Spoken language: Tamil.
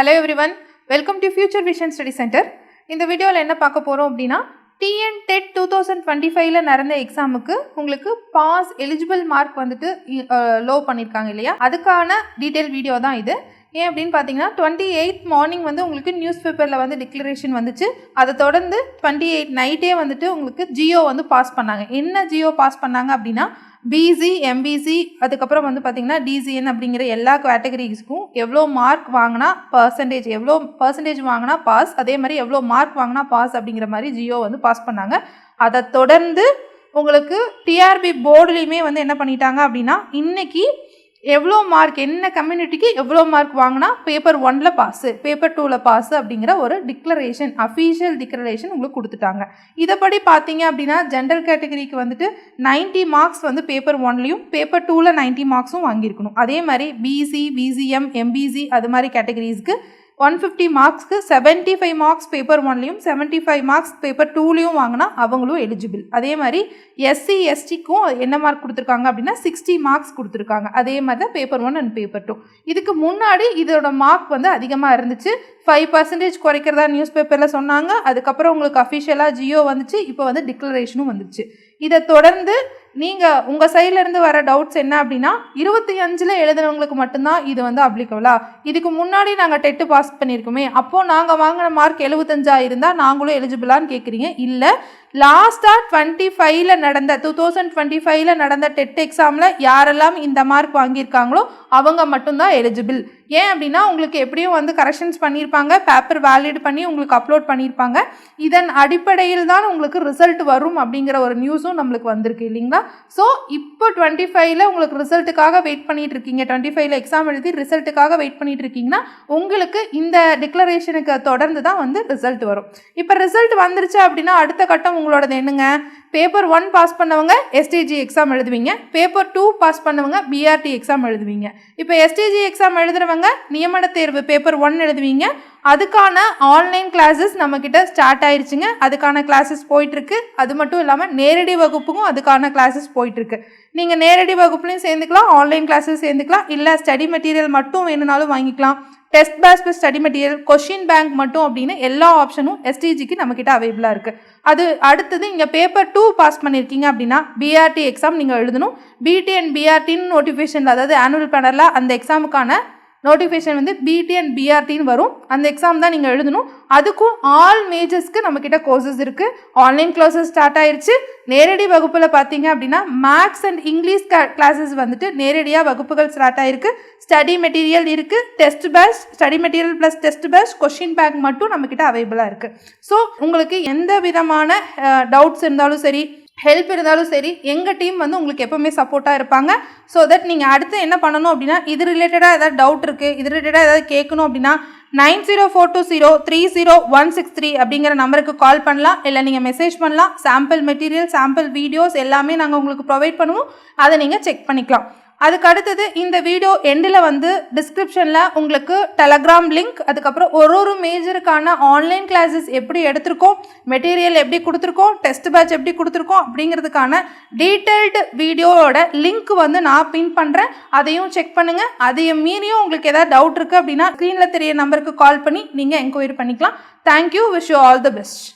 Hello everyone welcome to future vision study centre இந்த வீடியோவில் என்ன பார்க்க போகிறோம் அப்படின்னா TN TET two thousand twenty ஃபைவ்ல நடந்த எக்ஸாமுக்கு உங்களுக்கு பாஸ் எலிஜிபிள் மார்க் வந்துட்டு லோ பண்ணியிருக்காங்க இல்லையா? அதுக்கான டீட்டெயில் வீடியோ தான் இது. ஏன் அப்படின்னு பார்த்தீங்கன்னா டுவெண்ட்டி எயிட் மார்னிங் வந்து உங்களுக்கு நியூஸ் பேப்பரில் வந்து டிக்ளரேஷன் வந்துச்சு. அதை தொடர்ந்து டுவெண்ட்டி எயிட் நைட்டே வந்துட்டு உங்களுக்கு ஜியோ வந்து பாஸ் பண்ணாங்க. என்ன ஜியோ பாஸ் பண்ணாங்க அப்படின்னா பிசி எம்பிசி அதுக்கப்புறம் வந்து பார்த்திங்கன்னா டிசிஎன் அப்படிங்கிற எல்லா கேட்டகரிஸ்க்கும் எவ்வளோ மார்க் வாங்கினா பர்சன்டேஜ் எவ்வளோ பர்சன்டேஜ் வாங்கினா பாஸ் அதே மாதிரி எவ்வளோ மார்க் வாங்கினா பாஸ் அப்படிங்கிற மாதிரி ஜியோ வந்து பாஸ் பண்ணாங்க. அதை தொடர்ந்து உங்களுக்கு டிஆர்பி போர்டுலேயுமே வந்து என்ன பண்ணிட்டாங்க அப்படின்னா இன்றைக்கி எவ்வளோ மார்க் என்ன கம்யூனிட்டிக்கு எவ்வளோ மார்க் வாங்கினா பேப்பர் ஒனில் பாஸு பேப்பர் டூவில் பாஸு அப்படிங்கிற ஒரு டிக்ளரேஷன் அஃபீஷியல் டிக்ளரேஷன் உங்களுக்கு கொடுத்துட்டாங்க. இதைப்படி பார்த்தீங்க அப்படின்னா ஜென்ரல் கேட்டகரிக்கு வந்துட்டு 90 மார்க்ஸ் வந்து பேப்பர் ஒன்லையும் பேப்பர் டூவில் 90 மார்க்ஸும் வாங்கியிருக்கணும். அதே மாதிரி பிசி பிசிஎம் எம்பிசி அது மாதிரி கேட்டகரிஸ்க்கு ஒன் ஃபிஃப்டி மார்க்ஸ்க்கு செவன்ட்டி ஃபைவ் மார்க்ஸ் பேப்பர் ஒன்லேயும் செவன்ட்டி ஃபைவ் மார்க்ஸ் பேப்பர் டூலேயும் வாங்கினா அவங்களும் எலிஜிபிள் அதே மாதிரி எஸ்சி எஸ்டிக்கும் என்ன மார்க் கொடுத்துருக்காங்க அப்படின்னா சிக்ஸ்டி மார்க்ஸ் கொடுத்துருக்காங்க. அதே மாதிரி தான் paper one and paper two இதுக்கு முன்னாடி இதோட மார்க் வந்து அதிகமாக இருந்துச்சு. ஃபைவ் பர்சன்டேஜ் குறைக்கிறதா நியூஸ் பேப்பரில் சொன்னாங்க. அதுக்கப்புறம் உங்களுக்கு அஃபிஷியலாக ஜியோ வந்துச்சு. இப்போ வந்து டிக்ளரேஷனும் வந்துச்சு. இதை தொடர்ந்து நீங்கள் உங்கள் சைட்லேருந்து வர டவுட்ஸ் என்ன அப்படின்னா இருபத்தி அஞ்சில் எழுதுனவங்களுக்கு மட்டும்தான் இது வந்து அப்ளிகபிளா இதுக்கு முன்னாடி நாங்கள் டெட்டு பாஸ் பண்ணியிருக்கோமே அப்போது நாங்கள் வாங்கின மார்க் எழுபத்தஞ்சா இருந்தால் நாங்களும் எலிஜிபிளான்னு கேட்குறீங்க இல்லை லாஸ்ட்டாக டுவெண்ட்டி ஃபைவ்ல நடந்த டூ தௌசண்ட் டுவெண்ட்டி ஃபைவ்ல நடந்த டெட் எக்ஸாமில் யாரெல்லாம் இந்த மார்க் வாங்கியிருக்காங்களோ அவங்க மட்டும்தான் எலிஜிபிள். ஏன் அப்படின்னா உங்களுக்கு எப்படியும் வந்து கரெக்ஷன்ஸ் பண்ணியிருப்பாங்க பேப்பர் வேலிட் பண்ணி உங்களுக்கு அப்லோட் பண்ணியிருப்பாங்க. இதன் அடிப்படையில் தான் உங்களுக்கு ரிசல்ட் வரும் அப்படிங்கிற ஒரு நியூஸும் நம்மளுக்கு வந்திருக்கு இல்லைங்களா? ஸோ இப்போ டுவெண்ட்டி ஃபைவ்ல உங்களுக்கு ரிசல்ட்டுக்காக வெயிட் பண்ணிட்டு இருக்கீங்க டுவெண்ட்டி ஃபைவ்ல எக்ஸாம் எழுதி ரிசல்ட்டுக்காக வெயிட் பண்ணிட்டு இருக்கீங்கன்னா உங்களுக்கு இந்த டிக்ளரேஷனுக்கு தொடர்ந்து தான் வந்து ரிசல்ட் வரும். இப்போ ரிசல்ட் வந்துருச்சு அப்படின்னா அடுத்த கட்டம் உங்களோடது என்னங்க? பேப்பர் ஒன் பாஸ் பண்ணவங்க எஸ்டிஜி எக்ஸாம் எழுதுவீங்க. பேப்பர் டூ பாஸ் பண்ணவங்க பிஆர்டி எக்ஸாம் எழுதுவீங்க. இப்போ எஸ்டிஜி எக்ஸாம் எழுதுறவங்க நியமன தேர்வு பேப்பர் ஒன் எழுதுவீங்க. அதுக்கான ஆன்லைன் கிளாஸஸ் நம்மக்கிட்ட ஸ்டார்ட் ஆயிடுச்சுங்க அதுக்கான கிளாஸஸ் போயிட்டுருக்கு. அது மட்டும் இல்லாமல் நேரடி வகுப்புக்கும் அதுக்கான கிளாஸஸ் போயிட்டுருக்கு. நீங்கள் நேரடி வகுப்புலையும் சேர்ந்துக்கலாம் ஆன்லைன் கிளாஸஸ் சேர்ந்துக்கலாம் இல்லை ஸ்டடி மெட்டீரியல் மட்டும் வேணும்னாலும் வாங்கிக்கலாம். Test base study material question bank மட்டும் அப்படின்னு எல்லா ஆப்ஷனும் எஸ்டிஜிக்கு நம்மக்கிட்ட அவைலபிளாக இருக்குது அது அடுத்தது இங்கே பேப்பர் டூ பாஸ் பண்ணியிருக்கீங்க அப்படின்னா பிஆர்டி எக்ஸாம் நீங்கள் எழுதணும். பிடி அண்ட் பிஆர்டின்னு நோட்டிஃபிகேஷன் அதாவது ஆனுவல் பேனரில் அந்த எக்ஸாமுக்கான நோட்டிஃபிகேஷன் வந்து பிடி அண்ட் பிஆர்டின்னு வரும். அந்த எக்ஸாம் தான் நீங்கள் எழுதணும். அதுக்கும் ஆல் மேஜர்ஸ்க்கு நம்மக்கிட்ட கோர்சஸ் இருக்குது ஆன்லைன் கிளாஸஸ் ஸ்டார்ட் ஆயிடுச்சு நேரடி வகுப்பில் பார்த்தீங்க அப்படின்னா மேக்ஸ் அண்ட் இங்கிலீஷ் கிளாஸஸ் வந்துட்டு நேரடியாக வகுப்புகள் ஸ்டார்ட் ஆயிருக்கு. ஸ்டடி மெட்டீரியல் இருக்குது test batch study material plus test batch question bank மட்டும் நம்மக்கிட்ட அவைபிளாக இருக்குது ஸோ உங்களுக்கு எந்த விதமான டவுட்ஸ் இருந்தாலும் சரி ஹெல்ப் இருந்தாலும் சரி எங்கள் டீம் வந்து உங்களுக்கு எப்போவுமே சப்போர்ட்டாக இருப்பாங்க. ஸோ தட் நீங்கள் அடுத்து என்ன பண்ணணும் அப்படின்னா இது ரிலேட்டடாக ஏதாவது டவுட் இருக்குது இது ரிலேட்டடாக ஏதாவது கேட்கணும் அப்படின்னா nine zero four two zero three zero one six three அப்படிங்கிற நம்பருக்கு கால் பண்ணலாம். இல்லை நீங்கள் மெசேஜ் பண்ணலாம். சாம்பிள் மெட்டீரியல் சாம்பிள் வீடியோஸ் எல்லாமே நாங்கள் உங்களுக்கு ப்ரொவைட் பண்ணுவோம். அதை நீங்கள் செக் பண்ணிக்கலாம். அதுக்கு அடுத்தது இந்த வீடியோ எண்டில் வந்து டிஸ்கிரிப்ஷனில் உங்களுக்கு டெலகிராம் லிங்க் அதுக்கப்புறம் ஒரு ஒரு மேஜருக்கான ஆன்லைன் கிளாஸஸ் எப்படி எடுத்திருக்கோம் மெட்டீரியல் எப்படி கொடுத்துருக்கோம் டெஸ்ட் பேட்ச் எப்படி கொடுத்துருக்கோம் அப்படிங்கிறதுக்கான டீட்டெயில்டு வீடியோவோட லிங்க் வந்து நான் பின் பண்ணுறேன் அதையும் செக் பண்ணுங்கள் அதையும் மீறியும் உங்களுக்கு ஏதாவது டவுட் இருக்குது அப்படின்னா ஸ்க்ரீனில் தெரிய நம்பருக்கு கால் பண்ணி நீங்கள் என்கொயரி பண்ணிக்கலாம். Thank you wish you all the best